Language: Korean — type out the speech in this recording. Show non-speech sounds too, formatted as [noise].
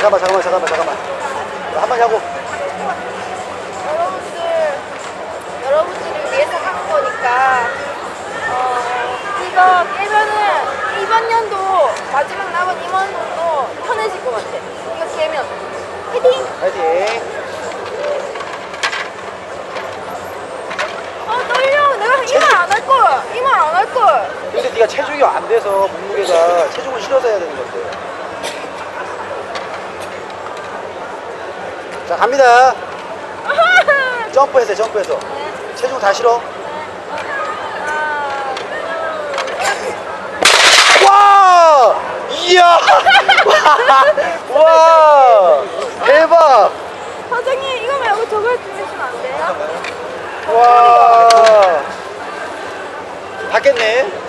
잠깐만 잠깐만 잠깐만 잠깐만 한번 하고 여러분들, 여러분들을 위해서 하는 거니까, 어, 이거 깨면은 이번 연도 마지막 남은 임원도 편해질 것 같아. 이거 깨면. 화이팅! 파이팅 아, 떨려. 내가 이 말 안 할 걸. 이 말 안 할 걸. 근데 네가 체중이 안 돼서 몸무게가 체중을 실어서 해야 되는 건데 자 갑니다. [laughs] 점프해서 해, 점프해서. 체중 다 실어. 와! 이야! [laughs] 와! 대박! 사장님, 이거 말고 저거 해주시면 안 돼요? 와! 받겠네